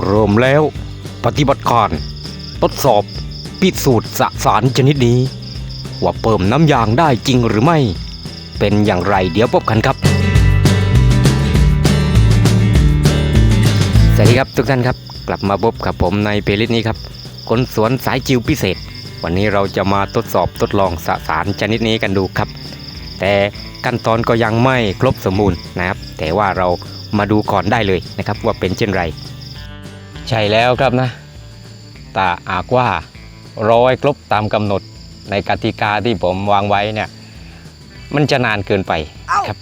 เริ่มแล้วปฏิบัติการทดสอบพิสูจน์สสารชนิดนี้ ว่าเพิ่มน้ำยางได้จริงหรือไม่ เป็นอย่างไรเดี๋ยวพบกันครับ สวัสดีครับทุกท่านครับ กลับมาพบกับผมในเพลิสนี้ครับคนสวนสายจิวพิเศษ วันนี้เราจะมาทดสอบทดลองสสารชนิดนี้กันดูครับ แต่ขั้นตอนก็ยังไม่ครบสมบูรณ์นะครับ แต่ว่าเรามาดูก่อนได้เลยนะครับว่าเป็นเช่นไร ใช่แล้วครับนะตาอากว่าร้อยครบตามกำหนดในกติกาที่ผมวางไว้เนี่ยมันจะนานเกินไปครับ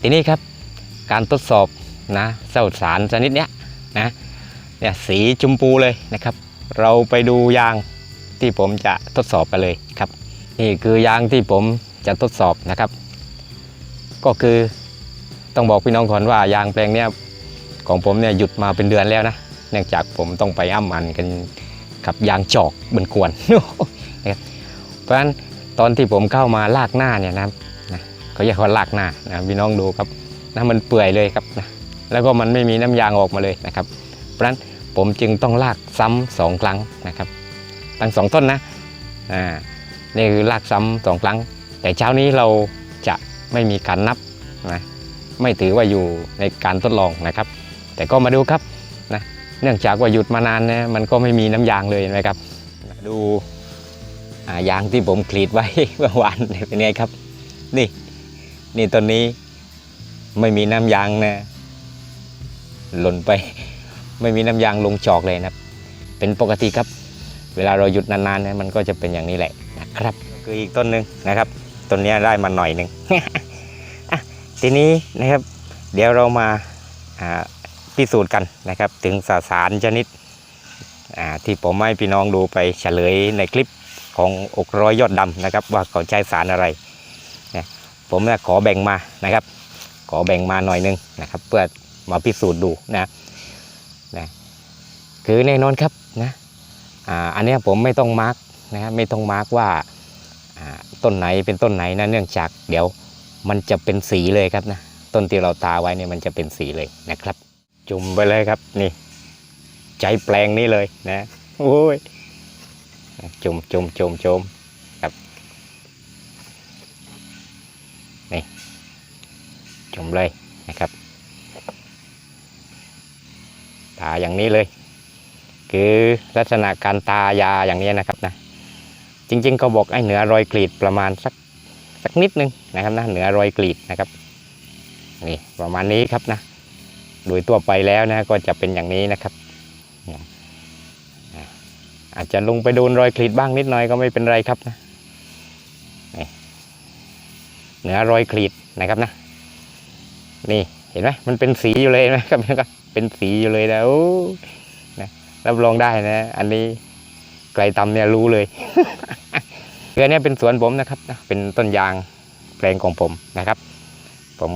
ทีนี้ครับการทดสอบนะเจ้าสารชนิดเนี้ยนะเนี่ยสีชมพูเลยนะครับ เราไปดูยางที่ผมจะทดสอบกันเลยครับนี่คือยางที่ผมจะทดสอบนะครับ ก็คือต้องบอกพี่น้องก่อนว่ายางแปลงเนี้ยของผมเนี่ยหยุดมาเป็นเดือนแล้วนะ เนื่องจากผมต้องไปอ้ำมันกันกับยางจอกบนกวนนะครับเพราะฉะนั้นตอนที่ผมเข้ามาลากหน้าเนี่ยนะครับนะเขาเรียกว่าลากหน้านะพี่น้องดูครับนะมันเปื่อยเลยครับนะแล้วก็มันไม่มีน้ำยางออกมาเลยนะครับ เพราะฉะนั้นผมจึงต้องลากซ้ำสองครั้งนะครับทั้งสองต้นนะอ่านี่คือลากซ้ำสองครั้ง แต่เช้านี้เราจะไม่มีการนับนะไม่ถือว่าอยู่ในการทดลองนะครับ แต่ก็มาดูครับ เนื่องจากว่าหยุดมานานนะมันก็ไม่มีน้ำยางเลยนะครับ ดูยางที่ผมกรีดไว้เมื่อวานเป็นไงครับ นี่นี่ต้นนี้ไม่มีน้ำยางนะ หล่นไป ไม่มีน้ำยางลงจอกเลยนะเป็นปกติครับ เวลาเราหยุดนานๆนี่ยมันก็จะเป็นอย่างนี้แหละนะครับ คืออีกต้นหนึ่งนะครับต้นนี้ได้มาหน่อยหนึ่งอะทีนี้นะครับ เดี๋ยวเรามาอ่า พิสูจน์กันนะครับ ถึงสสารชนิดที่ผมให้พี่น้องดูไปเฉลยในคลิปของอกร้อยยอดดำนะครับ ว่าเขาใช้สารอะไรนี่ยผมขอแบ่งมานะครับ ขอแบ่งมาหน่อยหนึงนะครับ เพื่อมาพิสูจน์ดูนะนะคือแน่นอนครับนะอ่าอันนี้ผมไม่ต้องมาร์กนะไม่ต้องมาร์กว่าอ่าต้นไหนเป็นต้นไหนนะเนื่องจากเดี๋ยวมันจะเป็นสีเลยครับนะต้นที่เราตาไว้เนี่ยมันจะเป็นสีเลยนะครับ จุ่มไปเลยครับนี่ ใจแปลงนี้เลยนะโอ้ยจุ่มจุ่มจุ่มจุ่มครับนี่จุ่มเลยนะครับตาอย่างนี้เลย คือลักษณะการตายาอย่างนี้นะครับนะจริง ๆ ก็บอกไอ้เหนือรอยกรีดประมาณสักสักนิดนึงนะครับนะเหนือรอยกรีดนะครับนี่ประมาณนี้ครับนะ โดยทั่วไปแล้วนะก็จะเป็นอย่างนี้นะครับ อาจจะลงไปโดนรอยกรีดบ้างนิดหน่อยก็ไม่เป็นไรครับนะเหนือรอยกรีดนะครับนะนี่เห็นไหมมันเป็นสีอยู่เลยนะครับนะครับเป็นสีอยู่เลยนะโอ้นะรับรองได้นะ อันนี้ไกลตำเนี่ยรู้เลยเรือเนี่ยเป็นสวนผมนะครับนะเป็นต้นยางแปลงของผมนะครับ ผม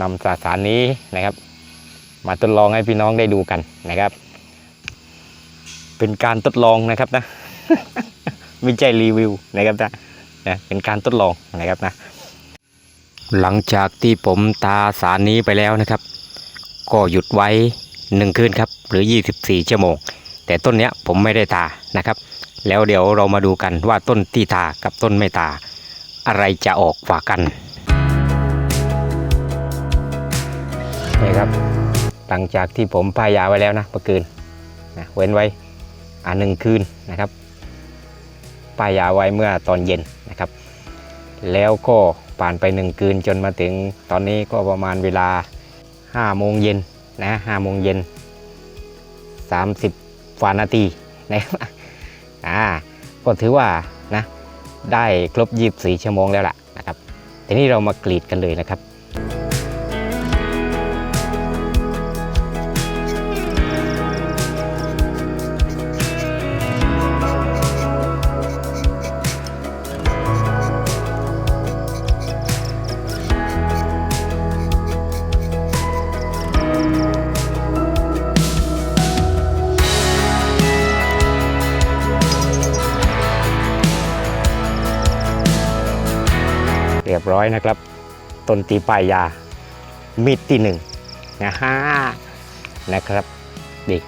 นำสสารนี้นะครับ มาทดลองให้พี่น้องได้ดูกันนะครับ เป็นการทดลองนะครับนะ ไม่ใช่รีวิวนะครับนะนะเป็นการทดลองนะครับนะ หลังจากที่ผมตาสารนี้ไปแล้วนะครับ ก็หยุดไว้หนึ่งคืนครับ หรือ 24 ชั่วโมง แต่ต้นเนี้ยผมไม่ได้ตานะครับ แล้วเดี๋ยวเรามาดูกันว่าต้นที่ตากับต้นไม่ตา อะไรจะออกกว่ากันนี่ครับ ลังจากที่ผมป้ายยาไว้แล้วนะเมื่อคืนนะเว้นไว้อ่าหนึ่งคืนนะครับป้ายยาไว้เมื่อตอนเย็นนะครับ แล้วก็ผ่านไปหนึ่งคืนจนมาถึงตอนนี้ก็ประมาณเวลา5โมงเย็นนะ5โมงเย็น30ฟานาทีนะครับอ่าก็ถือว่านะได้ครบ 24 ชั่วโมงแล้วล่ะนะครับทีนี้เรามากรีดกันเลยนะครับ บร้อยนะครับต้นตีปลายยามีดที่หนึ่งนะฮะนะครับดี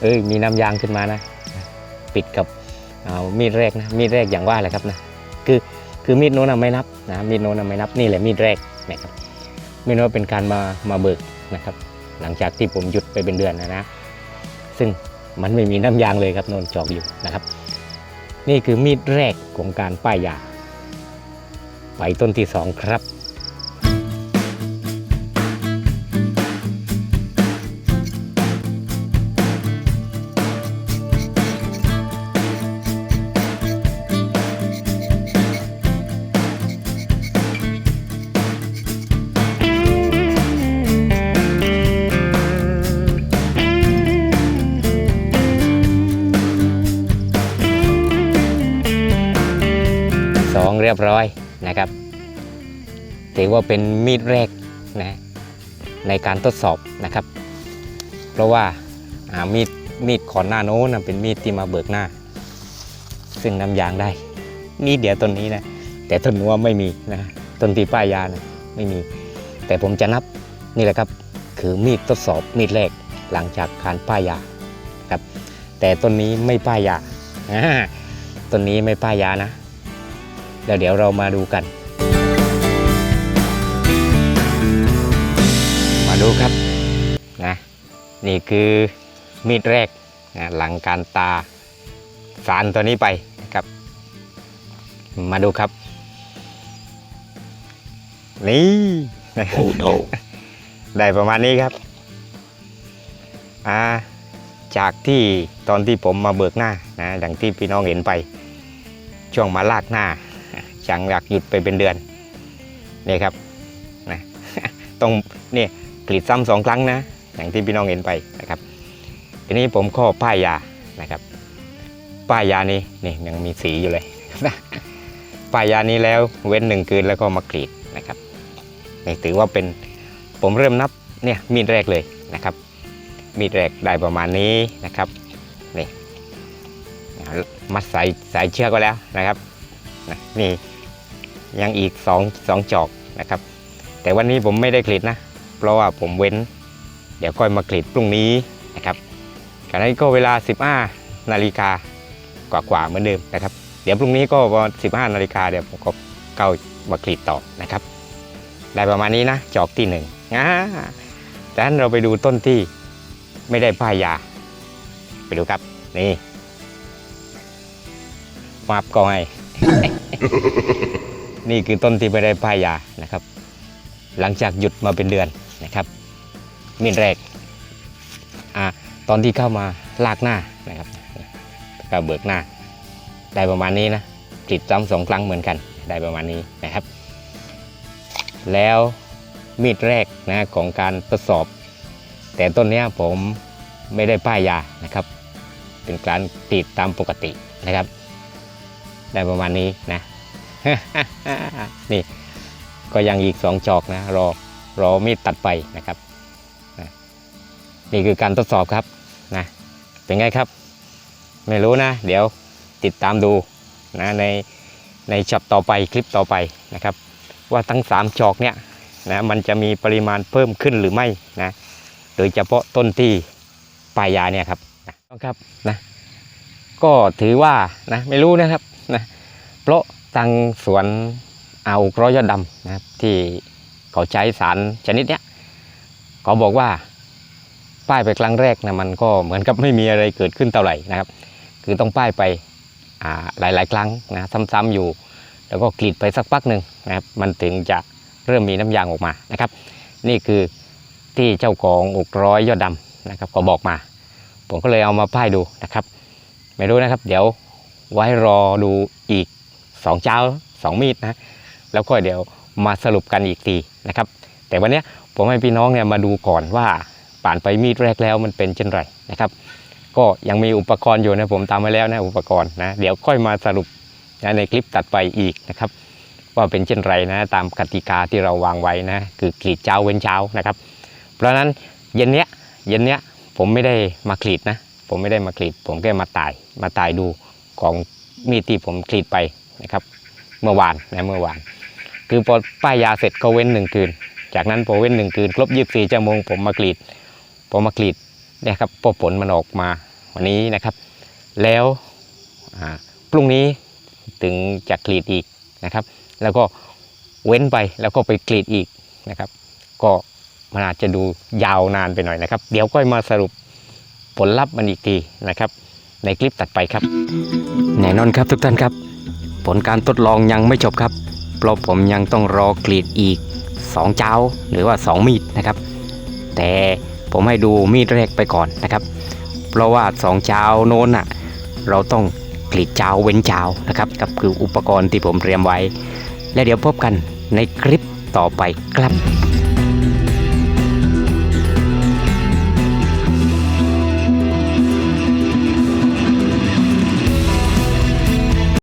เอ้ยมีน้ำยางขึ้นมานะ ปิดกับมีดแรกนะมีดแรกอย่างว่าแหละครับนะคือคือมีดโน้นนะไม่นับนะมีดโน้นนะไม่นับนี่แหละมีดแรกนะครับไม่รู้ว่าเป็นการมามาเบิกนะครับ หลังจากที่ผมหยุดไปเป็นเดือนนะนะ ซึ่งมันไม่มีน้ำยางเลยครับโนนจอกอยู่นะครับ นี่คือมีดแรกของการป้ายยา ไปต้นที่สองครับสองเรียบร้อย นะครับถือว่าเป็นมีดแรกนะในการทดสอบนะครับ เพราะว่ามีดมีดขอนหน้าโน้นเป็นมีดที่มาเบิกหน้า ซึ่งน้ำยางได้นี่เดียวต้นนี้นะแต่ต้นนัวไม่มีนะต้นที่ป้ายยานะไม่มี แต่ผมจะนับนี่แหละครับ คือมีดทดสอบมีดแรกหลังจากการป้ายยาครับ แต่ต้นนี้ไม่ป้ายยาต้นนี้ไม่ป้ายยานะ แล้วเดี๋ยวเรามาดูกัน มาดูครับนะนี่คือมีดแรกนะหลังการตาสารตัวนี้ไปนะครับ มาดูครับ นี่ Oh ได้ประมาณนี้ครับอ่าจากที่ตอนที่ผมมาเบิกหน้านะดังที่พี่น้องเห็นไป ช่วงมาลากหน้า จังหลักหยุดไปเป็นเดือนนี่ครับนะต้องเนี่ยกรีดซ้ำสองครั้งนะ อย่างที่พี่น้องเห็นไปนะครับ ทีนี้ผมข้อป้ายยานะครับ ป้ายยานี้นี่ยังมีสีอยู่เลยป้ายยานี้แล้วเว้นหนึ่งคืนแล้วก็มากรีดนะครับนี่ถือว่าเป็นผมเริ่มนับเนี่ยมีดแรกเลยนะครับ มีดแรกได้ประมาณนี้นะครับนี่มัดสายสายเชือกไว้แล้วนะครับนี่ ยังอีก2องสองจอกนะครับ แต่วันนี้ผมไม่ได้กรีดนะ เพราะว่าผมเว้น เดี๋ยวค่อยมากรีดพรุ่งนี้นะครับขณะนี้ก็เวลา 15 นาฬิกากว่าๆเหมือนเดิมนะครับ เดี๋ยวพรุ่งนี้ก็ประมาณ15 นาฬิกาเดี๋ยวผมก็เข้ามากรีดต่อนะครับได้ประมาณนี้นะจอกที่หนึ่งอ่าจากนั้นเราไปดูต้นที่ไม่ได้ป้ายยา ไปดูครับนี่มาบก็ให้ นี่คือต้นที่ไม่ได้ป้ายยานะครับ หลังจากหยุดมาเป็นเดือนนะครับมีดแรกอ่าตอนที่เข้ามาลากหน้านะครับก็เบิกหน้า ได้ประมาณนี้นะกรีดซ้ำสองครั้งเหมือนกันได้ประมาณนี้นะครับ แล้วมีดแรกนะของการทดสอบ แต่ต้นนี้ผมไม่ได้ป้ายยานะครับ เป็นการกรีดตามปกตินะครับ ได้ประมาณนี้นะ นี่ก็ยังอีกสองจอกนะรอรอมีดตัดไปนะครับนะนี่คือการทดสอบครับนะเป็นไงครับ ไม่รู้นะ เดี๋ยวติดตามดูนะในในช็อตต่อไปคลิปต่อไปนะครับ ว่าทั้ง 3 จอกเนี่ยนะมันจะมีปริมาณเพิ่มขึ้นหรือไม่นะโดยเฉพาะต้นที่ปลายยาเนี่ยครับนะครับนะก็ถือว่านะไม่รู้นะครับนะเพราะ ทางสวนเอากร้อยยอดดำนะครับที่เขาใช้สารชนิดเนี้ยเขาบอกว่าป้ายไปครั้งแรกนะมันก็เหมือนกับไม่มีอะไรเกิดขึ้นเท่าไหร่นะครับ คือต้องป้ายไปอ่าหลายๆครั้งนะซ้ำๆอยู่ แล้วก็กรีดไปสักพักหนึ่งนะครับมันถึงจะเริ่มมีน้ำยางออกมานะครับ นี่คือที่เจ้าของอกร้อยยอดดำนะครับก็บอกมา ผมก็เลยเอามาป้ายดูนะครับ ไม่รู้นะครับ เดี๋ยวไว้รอดูอีก สองเจ้าสองมีดนะแล้วก็เดี๋ยวมาสรุปกันอีกทีนะครับ แต่วันนี้ผมให้พี่น้องเนี่ยมาดูก่อนว่าผ่านไปมีดแรกแล้วมันเป็นเช่นไรนะครับ ก็ยังมีอุปกรณ์อยู่นะผมตามไว้แล้วนะอุปกรณ์นะเดี๋ยวค่อยมาสรุปนะในคลิปตัดไปอีกนะครับว่าเป็นเช่นไรนะตามกติกาที่เราวางไว้นะคือกรีดเช้าเว้นเช้านะครับ เพราะฉะนั้นเย็นเนี้ยเย็นเนี้ยผมไม่ได้มากรีดนะ ผมไม่ได้มากรีด ผมแค่มาตายมาตายดูของมีดที่ผมกรีดไป นะครับ เมื่อวานนะเมื่อวาน คือพอป้ายยาเสร็จก็เว้นหนึ่งคืน จากนั้นพอเว้นหนึ่งคืน ครบ24ชั่วโมงผมมากรีดผมมากรีดนี่ยครับพอผลมันออกมาวันนี้นะครับ แล้วพรุ่งนี้ถึงจะกรีดอีกนะครับ แล้วก็เว้นไปแล้วก็ไปกรีดอีกนะครับ ก็มันอาจจะดูยาวนานไปหน่อยนะครับ เดี๋ยวก็มาสรุปผลลัพธ์มันอีกทีนะครับ ในคลิปตัดไปครับ แน่นอนครับทุกท่านครับ ลการทดลองยังไม่จบครับ เพราะผมยังต้องรอกรีดอีก 2 เจ้าหรือว่า 2 มีดนะครับ แต่ผมให้ดูมีดแรกไปก่อนนะครับ เพราะว่า 2 เจ้าโน้นน่ะเราต้องกรีดเจ้าเว้นเจ้านะครับกับคืออุปกรณ์ที่ผมเตรียมไว้ และเดี๋ยวพบกันในคลิปต่อไปครับ